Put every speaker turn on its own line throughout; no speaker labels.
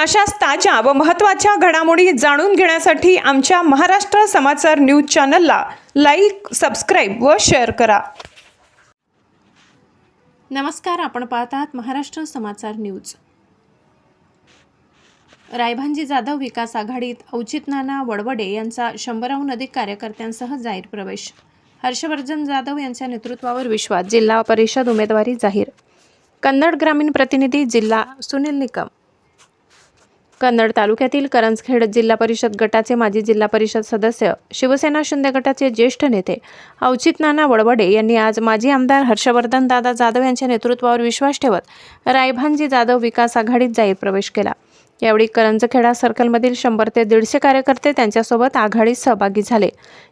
अशाच ताज्या व महत्त्वाच्या घडामोडी जाणून घेण्यासाठी आमच्या महाराष्ट्र समाचार न्यूज चॅनलला लाईक सबस्क्राईब व शेअर करा. नमस्कार आपण पाहतात महाराष्ट्र समाचार न्यूज. रायभांजी जाधव विकास आघाडीत औचित नाना वडवडे यांचा शंभराहून अधिक कार्यकर्त्यांसह जाहीर प्रवेश. हर्षवर्धन जाधव यांच्या नेतृत्वावर विश्वास जिल्हा परिषद उमेदवारी जाहीर. कन्नड ग्रामीण प्रतिनिधी जिल्हा सुनील निकम. कन्नड तालुक्यातील करंजखेड जिल्हा परिषद गटाचे माजी जिल्हा परिषद सदस्य शिवसेना शिंदे गटाचे ज्येष्ठ नेते औचित नाना वडवडे यांनी आज माजी आमदार हर्षवर्धन दादा जाधव यांच्या नेतृत्वावर विश्वास ठेवत रायभानजी जाधव विकास आघाडीत जाहीर प्रवेश केला. यावेळी करंजखेडा सर्कलमधील शंभर ते दीडशे कार्यकर्ते त्यांच्यासोबत आघाडीत सहभागी झाले.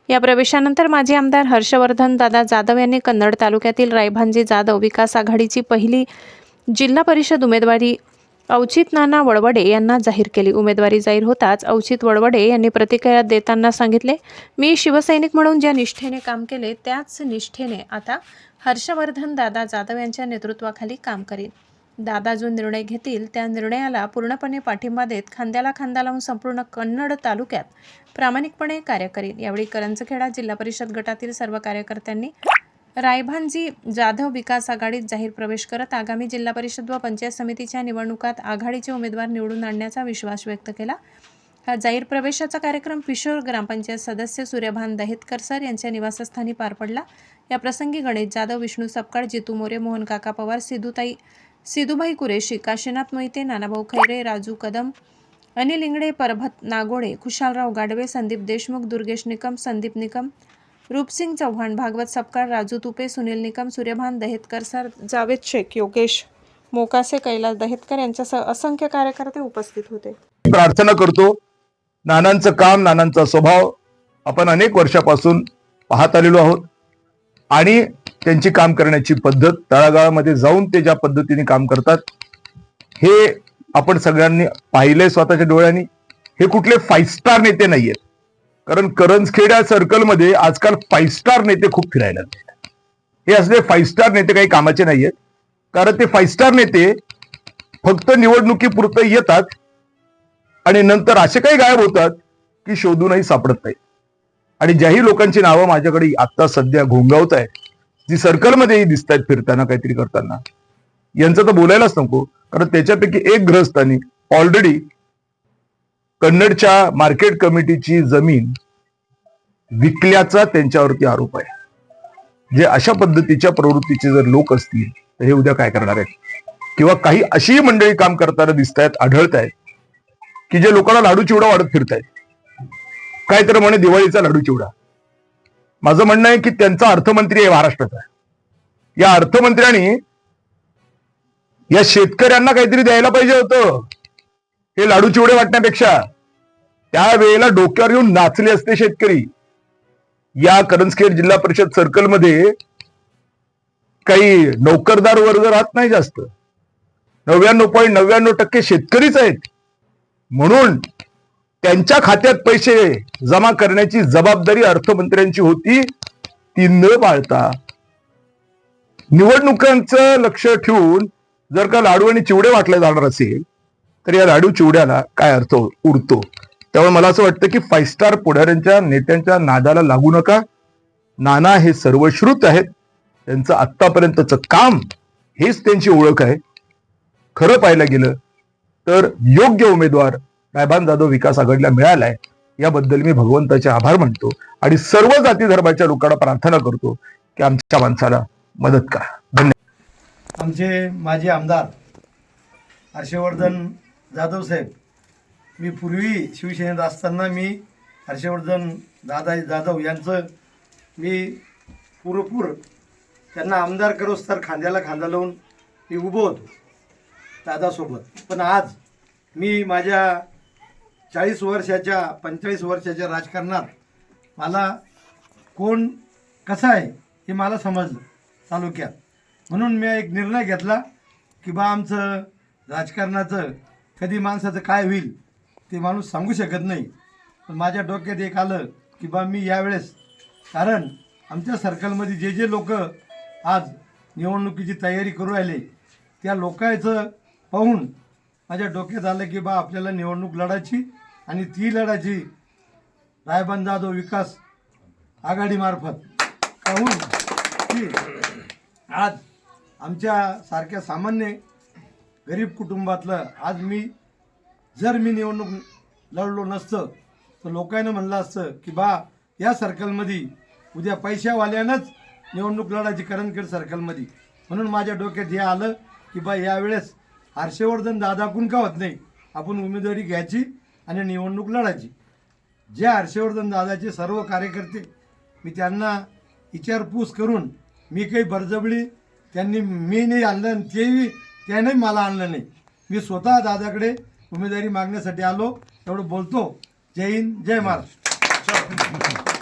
या प्रवेशानंतर माजी आमदार हर्षवर्धन दादा जाधव यांनी कन्नड तालुक्यातील रायभानजी जाधव विकास आघाडीची पहिली जिल्हा परिषद उमेदवारी अवचित नाना वडवडे यांना जाहीर केली. उमेदवारी जाहीर होताच अवचित वडवडे यांनी प्रतिक्रिया देताना सांगितले मी शिवसैनिक म्हणून ज्या निष्ठेने काम केले त्याच निष्ठेने आता हर्षवर्धन दादा जाधव यांच्या नेतृत्वाखाली काम करीन. दादा जो निर्णय घेतील त्या निर्णयाला पूर्णपणे पाठिंबा देत खांद्याला खांदा लावून संपूर्ण कन्नड तालुक्यात प्रामाणिकपणे कार्य करीन. यावेळी करंजखेडा जिल्हा परिषद गटातील सर्व कार्यकर्त्यांनी रायभानजी जाधव विकास आघाडीत जाहीर प्रवेश करत आगामी जिल्हा परिषद व पंचायत समितीच्या निवडणुकात आघाडीचे उमेदवार निवडून आणण्याचा विश्वास व्यक्त केला. हा जाहीर प्रवेशाचा कार्यक्रम पिशोर ग्रामपंचायत सदस्य सूर्यभान दहेतकर सर यांच्या निवासस्थानी पार पडला. या प्रसंगी गणेश जाधव विष्णू सपकाळ जितू मोरे मोहन काका पवार सिधुताई सिधुभाई कुरेशी काशीनाथ मोहिते नानाभाऊ खैरे राजू कदम अनिल इंगडे परभत नागोडे खुशालराव गाडवे संदीप देशमुख दुर्गेश निकम संदीप निकम रूपसिंग चव्हाण भागवत सपकाळ राजू तुपे सुनील निकम सूर्यभान दहेतकर सर जावेद शेख योगेश मोकासे कैलास दहेतकर यांच्यासह असंख्य कार्यकर्ते उपस्थित होते.
प्रार्थना करतो नानांचं काम नानांचा स्वभाव आपण अनेक वर्षापासून पाहत आलेलो आहोत आणि त्यांची काम करण्याची पद्धत तळागाळामध्ये जाऊन ते ज्या पद्धतीने काम करतात हे आपण सगळ्यांनी पाहिलंय स्वतःच्या डोळ्यांनी. हे कुठले फाईव्ह स्टार नेते नाहीयेत. कारण करंजखेड्या सर्कलमध्ये आजकाल फाईव्ह स्टार नेते खूप फिरायला हे असले फाईव्ह स्टार नेते काही कामाचे नाही आहेत कारण ते फाईव्ह स्टार नेते फक्त निवडणुकीपुरतं येतात आणि नंतर असे काही गायब होतात की शोधूनही सापडत नाही आणि ज्याही लोकांची नावं माझ्याकडे आता सध्या घोंगावत आहेत जी सर्कलमध्येही दिसत आहेत फिरताना काहीतरी करताना यांचं तर बोलायलाच नको. कारण त्याच्यापैकी एक ग्रहस्थानी ऑलरेडी कन्नडच्या मार्केट कमिटीची जमीन विकल्याचा त्यांच्यावरती आरोप आहे. जे अशा पद्धतीच्या प्रवृत्तीचे जर लोक असतील तर हे उद्या काय करणार आहेत? किंवा काही अशीही मंडळी काम करताना दिसत आहेत आढळत आहेत की जे लोकांना लाडू चिवडा वाढत फिरतायत. काय तर म्हणे दिवाळीचा लाडू चिवडा. माझं म्हणणं आहे की त्यांचा अर्थमंत्री आहे. महाराष्ट्राचा या अर्थमंत्र्यांनी या शेतकऱ्यांना काहीतरी द्यायला पाहिजे होतं. हे लाडू चिवडे वाटण्यापेक्षा त्यावेळेला डोक्यावर येऊन नाचले असते शेतकरी. या करंजखेड जिल्हा परिषद सर्कलमध्ये काही नोकरदार वर्ग राहत नाही जास्त. नव्याण्णव पॉईंट नव्याण्णव टक्के शेतकरीच आहेत. म्हणून त्यांच्या खात्यात पैसे जमा करण्याची जबाबदारी अर्थमंत्र्यांची होती. ती न पाळता निवडणुकांचं लक्ष ठेवून जर का लाडू आणि चिवडे वाटले जाणार असेल तर या लाडू चिवड्याला काय अर्थ उरतो त्यामुळे मला असं वाटतं की फाईव्ह स्टार पुढाऱ्यांच्या नेत्यांच्या नादाला लागू नका. नाना हे सर्वश्रुत आहेत. त्यांचं आत्तापर्यंतचं काम हेच त्यांची ओळख आहे. खरं पाहायला गेलं तर योग्य उमेदवार रायबान जाधव विकास आघाडीला मिळालाय. याबद्दल मी भगवंताचे आभार मानतो आणि सर्व जाती धर्माच्या लोकांना प्रार्थना करतो की आमच्या माणसाला मदत करा. धन्यवाद
आमचे माजी आमदार हर्षवर्धन जाधव साहेब मी पूर्वी शिवसेनेत असताना मी हर्षवर्धन दादा जाधव यांचं मी पुरेपूर त्यांना आमदार करोस तर खांद्याला खांदा लावून मी उभं होतो दादासोबत. पण आज मी माझ्या चाळीस वर्षाच्या पंचेचाळीस वर्षाच्या राजकारणात मला कोण कसं आहे हे मला समजलं तालुक्यात. म्हणून मी एक निर्णय घेतला की बा आमचं राजकारणाचं कधी माणसाचं काय होईल ते माणूस सांगू शकत नाही. पण माझ्या डोक्यात एक आलं की बा मी यावेळेस कारण आमच्या सर्कलमध्ये जे जे लोक आज निवडणुकीची तयारी करू राहिले त्या लोकांचं पाहून माझ्या डोक्यात आलं की बा आपल्याला निवडणूक लढायची आणि ती लढायची रायबंद जाधव विकास आघाडीमार्फत काहून की आज आमच्या सारख्या सामान्य गरीब कुटुंबातलं आज मी जर मी निवडणूक लढलो नसतं तर लोकांना म्हणलं असतं की बा या सर्कलमध्ये उद्या पैशावाल्यानंच निवडणूक लढायची करंजखेड सर्कलमध्ये म्हणून माझ्या डोक्यात हे आलं की बा यावेळेस हर्षवर्धन दादाकून का होत नाही? आपण उमेदवारी घ्यायची आणि निवडणूक लढायची. जे हर्षवर्धन दादाचे सर्व कार्यकर्ते मी त्यांना विचारपूस करून मी काही बरजबळी त्यांनी मी नाही आणलं आणि तेही त्याने मला आणलं नाही. मी स्वतः दादाकडे उमेदवारी मागण्यासाठी आलो एवढं बोलतो. जय हिंद जय महाराष्ट्र.